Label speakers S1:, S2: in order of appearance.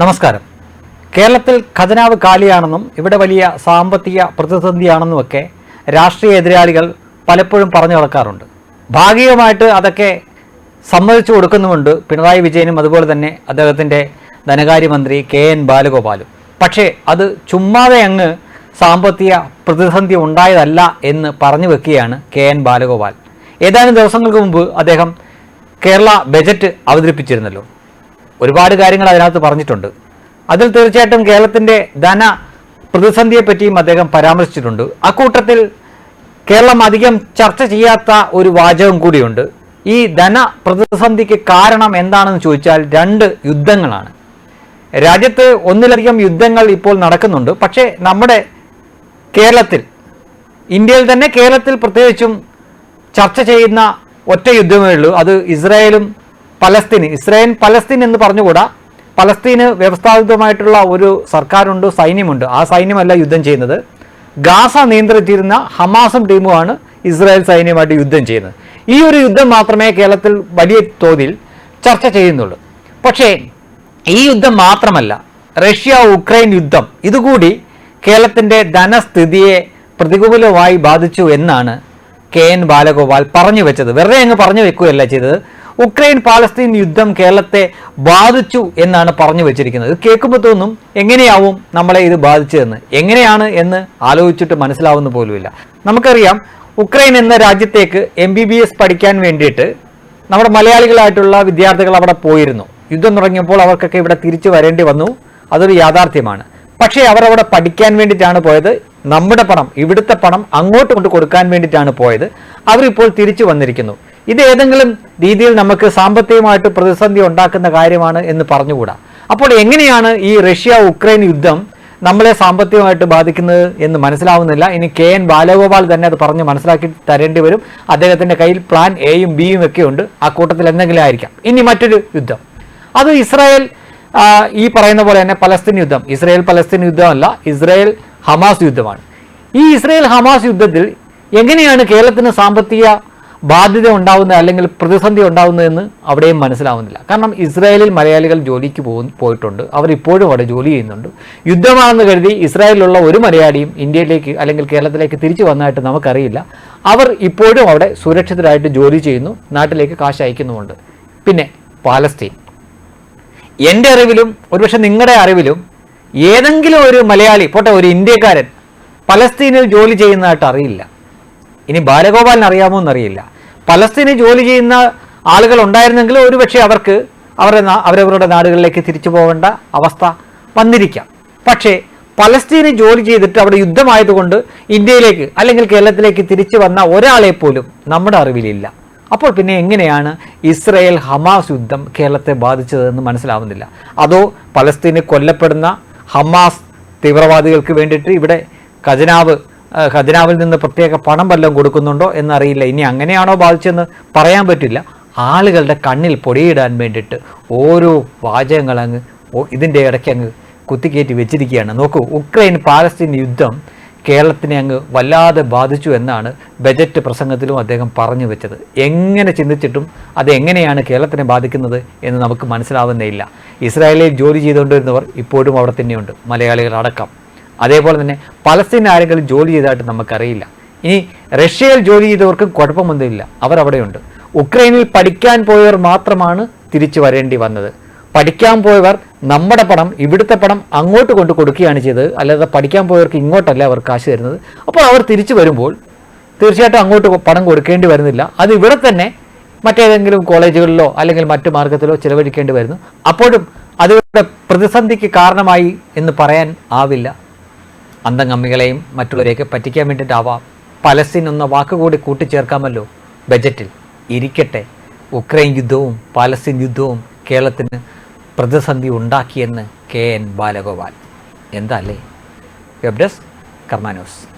S1: നമസ്കാരം. കേരളത്തിൽ ഖജനാവ് കാലിയാണെന്നും ഇവിടെ വലിയ സാമ്പത്തിക പ്രതിസന്ധിയാണെന്നുമൊക്കെ രാഷ്ട്രീയ എതിരാളികൾ പലപ്പോഴും പറഞ്ഞു നടക്കാറുണ്ട്. ഭാഗികമായിട്ട് അതൊക്കെ സമ്മതിച്ചു കൊടുക്കുന്നുമുണ്ട് പിണറായി വിജയനും അതുപോലെ തന്നെ അദ്ദേഹത്തിന്റെ ധനകാര്യമന്ത്രി കെ എൻ ബാലഗോപാലും. പക്ഷേ അത് ചുമ്മാതെ അങ്ങ് സാമ്പത്തിക പ്രതിസന്ധി ഉണ്ടായതല്ല എന്ന് പറഞ്ഞു വെക്കുകയാണ് കെ എൻ ബാലഗോപാൽ. ഏതാനും ദിവസങ്ങൾക്ക് മുമ്പ് അദ്ദേഹം കേരള ബജറ്റ് അവതരിപ്പിച്ചിരുന്നല്ലോ. ഒരുപാട് കാര്യങ്ങൾ അതിനകത്ത് പറഞ്ഞിട്ടുണ്ട്. അതിൽ തീർച്ചയായിട്ടും കേരളത്തിന്റെ ധന പ്രതിസന്ധിയെപ്പറ്റിയും അദ്ദേഹം പരാമർശിച്ചിട്ടുണ്ട്. അക്കൂട്ടത്തിൽ കേരളം അധികം ചർച്ച ചെയ്യാത്ത ഒരു വാചകം കൂടിയുണ്ട്. ഈ ധന പ്രതിസന്ധിക്ക് കാരണം എന്താണെന്ന് ചോദിച്ചാൽ രണ്ട് യുദ്ധങ്ങളാണ്. രാജ്യത്ത് ഒന്നിലധികം യുദ്ധങ്ങൾ ഇപ്പോൾ നടക്കുന്നുണ്ട്. പക്ഷേ നമ്മുടെ കേരളത്തിൽ ഇന്ത്യയിൽ തന്നെ കേരളത്തിൽ പ്രത്യേകിച്ചും ചർച്ച ചെയ്യുന്ന ഒറ്റ യുദ്ധമേ ഉള്ളൂ. അത് ഇസ്രായേലും പലസ്തീൻ ഇസ്രായേൽ പലസ്തീൻ എന്ന് പറഞ്ഞുകൂടാ. പലസ്തീന് വ്യവസ്ഥാപിതമായിട്ടുള്ള ഒരു സർക്കാരുണ്ട് സൈന്യമുണ്ട്. ആ സൈന്യമല്ല യുദ്ധം ചെയ്യുന്നത്. ഗാസ നിയന്ത്രിച്ചിരുന്ന ഹമാസും ടീമുമാണ് ഇസ്രായേൽ സൈന്യമായിട്ട് യുദ്ധം ചെയ്യുന്നത്. ഈ ഒരു യുദ്ധം മാത്രമേ കേരളത്തിൽ വലിയ തോതിൽ ചർച്ച ചെയ്യുന്നുള്ളൂ. പക്ഷേ ഈ യുദ്ധം മാത്രമല്ല റഷ്യ ഉക്രൈൻ യുദ്ധം ഇതുകൂടി കേരളത്തിന്റെ ധനസ്ഥിതിയെ പ്രതികൂലമായി ബാധിച്ചു എന്നാണ് കെ എൻ ബാലഗോപാൽ പറഞ്ഞു വെച്ചത്. വെറുതെ അങ്ങ് പറഞ്ഞു വെക്കുകയല്ല ചെയ്തത്. ഉക്രൈൻ പാലസ്തീൻ യുദ്ധം കേരളത്തെ ബാധിച്ചു എന്നാണ് പറഞ്ഞു വെച്ചിരിക്കുന്നത്. ഇത് കേൾക്കുമ്പോൾ തോന്നും എങ്ങനെയാവും നമ്മളെ ഇത് ബാധിച്ചതെന്ന്? എങ്ങനെയാണ് എന്ന് ആലോചിച്ചിട്ട് മനസ്സിലാവുന്ന പോലുമില്ല. നമുക്കറിയാം ഉക്രൈൻ എന്ന രാജ്യത്തേക്ക് എം ബി ബി എസ് പഠിക്കാൻ വേണ്ടിയിട്ട് നമ്മുടെ മലയാളികളായിട്ടുള്ള വിദ്യാർത്ഥികൾ അവിടെ പോയിരുന്നു. യുദ്ധം തുടങ്ങിയപ്പോൾ അവർക്കൊക്കെ ഇവിടെ തിരിച്ചു വരേണ്ടി വന്നു. അതൊരു യാഥാർത്ഥ്യമാണ്. പക്ഷേ അവർ അവിടെ പഠിക്കാൻ വേണ്ടിയിട്ടാണ് പോയത്. നമ്മുടെ പണം ഇവിടുത്തെ പണം അങ്ങോട്ട് കൊണ്ട് കൊടുക്കാൻ വേണ്ടിയിട്ടാണ് പോയത്. അവരിപ്പോൾ തിരിച്ചു വന്നിരിക്കുന്നു. ഇത് ഏതെങ്കിലും രീതിയിൽ നമുക്ക് സാമ്പത്തികമായിട്ട് പ്രതിസന്ധി ഉണ്ടാക്കുന്ന കാര്യമാണ് എന്ന് പറഞ്ഞുകൂടാ. അപ്പോൾ എങ്ങനെയാണ് ഈ റഷ്യ ഉക്രൈൻ യുദ്ധം നമ്മളെ സാമ്പത്തികമായിട്ട് ബാധിക്കുന്നത് എന്ന് മനസ്സിലാവുന്നില്ല. ഇനി കെ എൻ ബാലഗോപാൽ തന്നെ അത് പറഞ്ഞ് മനസ്സിലാക്കി തരേണ്ടി വരും. അദ്ദേഹത്തിന്റെ കയ്യിൽ പ്ലാൻ എയും ബിയും ഒക്കെ ഉണ്ട്. ആ കൂട്ടത്തിൽ എന്തെങ്കിലും ആയിരിക്കാം. ഇനി മറ്റൊരു യുദ്ധം. അത് ഇസ്രായേൽ ഈ പറയുന്ന പോലെ തന്നെ പലസ്തീൻ യുദ്ധം. ഇസ്രായേൽ പലസ്തീൻ യുദ്ധമല്ല ഇസ്രായേൽ ഹമാസ് യുദ്ധമാണ്. ഈ ഇസ്രായേൽ ഹമാസ് യുദ്ധത്തിൽ എങ്ങനെയാണ് കേരളത്തിന് സാമ്പത്തിക ബാധ്യത ഉണ്ടാവുന്ന അല്ലെങ്കിൽ പ്രതിസന്ധി ഉണ്ടാവുന്നതെന്ന് അവിടെയും മനസ്സിലാവുന്നില്ല. കാരണം ഇസ്രായേലിൽ മലയാളികൾ ജോലിക്ക് പോ പോയിട്ടുണ്ട്. അവർ ഇപ്പോഴും അവിടെ ജോലി ചെയ്യുന്നുണ്ട്. യുദ്ധമാണെന്ന് കരുതി ഇസ്രായേലിലുള്ള ഒരു മലയാളിയും ഇന്ത്യയിലേക്ക് അല്ലെങ്കിൽ കേരളത്തിലേക്ക് തിരിച്ചു വന്നതായിട്ട് നമുക്കറിയില്ല. അവർ ഇപ്പോഴും അവിടെ സുരക്ഷിതരായിട്ട് ജോലി ചെയ്യുന്നു. നാട്ടിലേക്ക് കാശ് അയക്കുന്നുമുണ്ട്. പിന്നെ പാലസ്തീൻ. എന്റെ അറിവിലും ഒരുപക്ഷെ നിങ്ങളുടെ അറിവിലും ഏതെങ്കിലും ഒരു മലയാളി പോട്ടെ ഒരു ഇന്ത്യക്കാരൻ പലസ്തീനിൽ ജോലി ചെയ്യുന്നതായിട്ട് അറിയില്ല. ഇനി ബാലഗോപാലിന് അറിയാമോ എന്നറിയില്ല. പലസ്തീനിൽ ജോലി ചെയ്യുന്ന ആളുകൾ ഉണ്ടായിരുന്നെങ്കിൽ ഒരുപക്ഷെ അവർക്ക് അവരുടെ അവരവരുടെ നാടുകളിലേക്ക് തിരിച്ചു പോകേണ്ട അവസ്ഥ വന്നിരിക്കാം. പക്ഷേ പലസ്തീനിൽ ജോലി ചെയ്തിട്ട് അവിടെ യുദ്ധമായതുകൊണ്ട് ഇന്ത്യയിലേക്ക് അല്ലെങ്കിൽ കേരളത്തിലേക്ക് തിരിച്ചു വന്ന ഒരാളെ പോലും നമ്മുടെ അറിവിലില്ല. അപ്പോൾ പിന്നെ എങ്ങനെയാണ് ഇസ്രയേൽ ഹമാസ് യുദ്ധം കേരളത്തെ ബാധിച്ചതെന്ന് മനസ്സിലാവുന്നില്ല. അതോ പലസ്തീനിൽ കൊല്ലപ്പെടുന്ന ഹമാസ് തീവ്രവാദികൾക്ക് വേണ്ടിയിട്ട് ഇവിടെ ഖജനാവ് ഖജനാവിൽ നിന്ന് പ്രത്യേക പണം വല്ലതും കൊടുക്കുന്നുണ്ടോ എന്നറിയില്ല. ഇനി അങ്ങനെയാണോ ബാധിച്ചെന്ന് പറയാൻ പറ്റില്ല. ആളുകളുടെ കണ്ണിൽ പൊടിയിടാൻ വേണ്ടിയിട്ട് ഓരോ ഓ- ഇതിന്റെ ഇടയ്ക്ക് അങ്ങ് കുത്തിക്കയറ്റി വെച്ചിരിക്കുകയാണ്. നോക്കൂ ഉക്രൈൻ പാലസ്തീൻ യുദ്ധം കേരളത്തിനെ അങ്ങ് വല്ലാതെ ബാധിച്ചു എന്നാണ് ബജറ്റ് പ്രസംഗത്തിലും അദ്ദേഹം പറഞ്ഞു വെച്ചത്. എങ്ങനെ ചിന്തിച്ചിട്ടും അത് എങ്ങനെയാണ് കേരളത്തിനെ ബാധിക്കുന്നത് എന്ന് നമുക്ക് മനസ്സിലാവുന്നേ ഇല്ല. ഇസ്രായേലിൽ ജോലി ചെയ്തുകൊണ്ടിരുന്നവർ ഇപ്പോഴും അവിടെ തന്നെയുണ്ട് മലയാളികൾ അടക്കം അതേപോലെ തന്നെ പലസ്തീൻ ആരെങ്കിലും ജോലി ചെയ്തതായിട്ട് നമുക്കറിയില്ല. ഇനി റഷ്യയിൽ ജോലി ചെയ്തവർക്കും കുഴപ്പമൊന്നുമില്ല. അവർ അവിടെയുണ്ട്. ഉക്രൈനിൽ പഠിക്കാൻ പോയവർ മാത്രമാണ് തിരിച്ചു വരേണ്ടി വന്നത്. പഠിക്കാൻ പോയവർ നമ്മുടെ പണം ഇവിടുത്തെ പണം അങ്ങോട്ട് കൊണ്ട് കൊടുക്കുകയാണ് ചെയ്തത്. അല്ലാതെ പഠിക്കാൻ പോയവർക്ക് ഇങ്ങോട്ടല്ല അവർ കാശ് തരുന്നത്. അപ്പോൾ അവർ തിരിച്ചു വരുമ്പോൾ തീർച്ചയായിട്ടും അങ്ങോട്ട് പണം കൊടുക്കേണ്ടി വരുന്നില്ല. അത് ഇവിടെ തന്നെ മറ്റേതെങ്കിലും കോളേജുകളിലോ അല്ലെങ്കിൽ മറ്റു മാർഗത്തിലോ ചിലവഴിക്കേണ്ടി വരുന്നു. അപ്പോഴും അതിവിടെ പ്രതിസന്ധിക്ക് കാരണമായി എന്ന് പറയാൻ ആവില്ല. അന്തംഗമ്മികളെയും മറ്റുള്ളവരെയൊക്കെ പറ്റിക്കാൻ വേണ്ടിയിട്ടാവാം പലസ്തീൻ എന്ന വാക്കുകൂടി കൂട്ടിച്ചേർക്കാമല്ലോ. ബജറ്റിൽ ഇരിക്കട്ടെ. ഉക്രൈൻ യുദ്ധവും പാലസ്തീൻ യുദ്ധവും കേരളത്തിന് പ്രതിസന്ധി ഉണ്ടാക്കിയെന്ന് കെ എൻ ബാലഗോപാൽ. എന്താ അല്ലേ? കർമാനോസ്